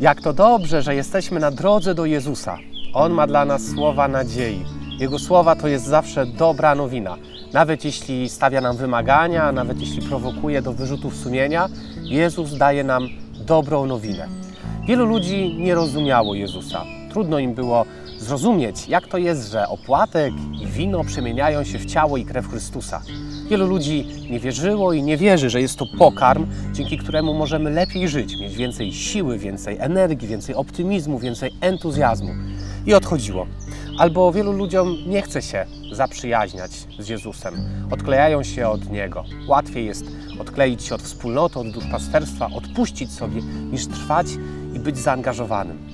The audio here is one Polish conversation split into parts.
Jak to dobrze, że jesteśmy na drodze do Jezusa. On ma dla nas słowa nadziei. Jego słowa to jest zawsze dobra nowina. Nawet jeśli stawia nam wymagania, nawet jeśli prowokuje do wyrzutów sumienia, Jezus daje nam dobrą nowinę. Wielu ludzi nie rozumiało Jezusa. Trudno im było zrozumieć, jak to jest, że opłatek i wino przemieniają się w ciało i krew Chrystusa. Wielu ludzi nie wierzyło i nie wierzy, że jest to pokarm, dzięki któremu możemy lepiej żyć, mieć więcej siły, więcej energii, więcej optymizmu, więcej entuzjazmu. I odchodziło. Albo wielu ludziom nie chce się zaprzyjaźniać z Jezusem. Odklejają się od Niego. Łatwiej jest odkleić się od wspólnoty, od duszpasterstwa, odpuścić sobie, niż trwać i być zaangażowanym.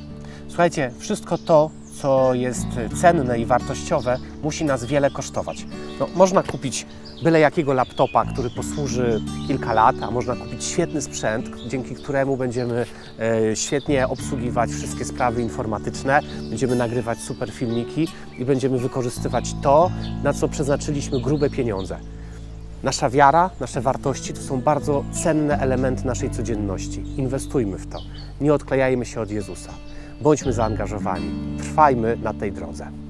Słuchajcie, wszystko to, co jest cenne i wartościowe, musi nas wiele kosztować. No, można kupić byle jakiego laptopa, który posłuży kilka lat, a można kupić świetny sprzęt, dzięki któremu będziemy e, świetnie obsługiwać wszystkie sprawy informatyczne, będziemy nagrywać super filmiki i będziemy wykorzystywać to, na co przeznaczyliśmy grube pieniądze. Nasza wiara, nasze wartości to są bardzo cenne elementy naszej codzienności. Inwestujmy w to. Nie odklejajmy się od Jezusa. Bądźmy zaangażowani. Trwajmy na tej drodze.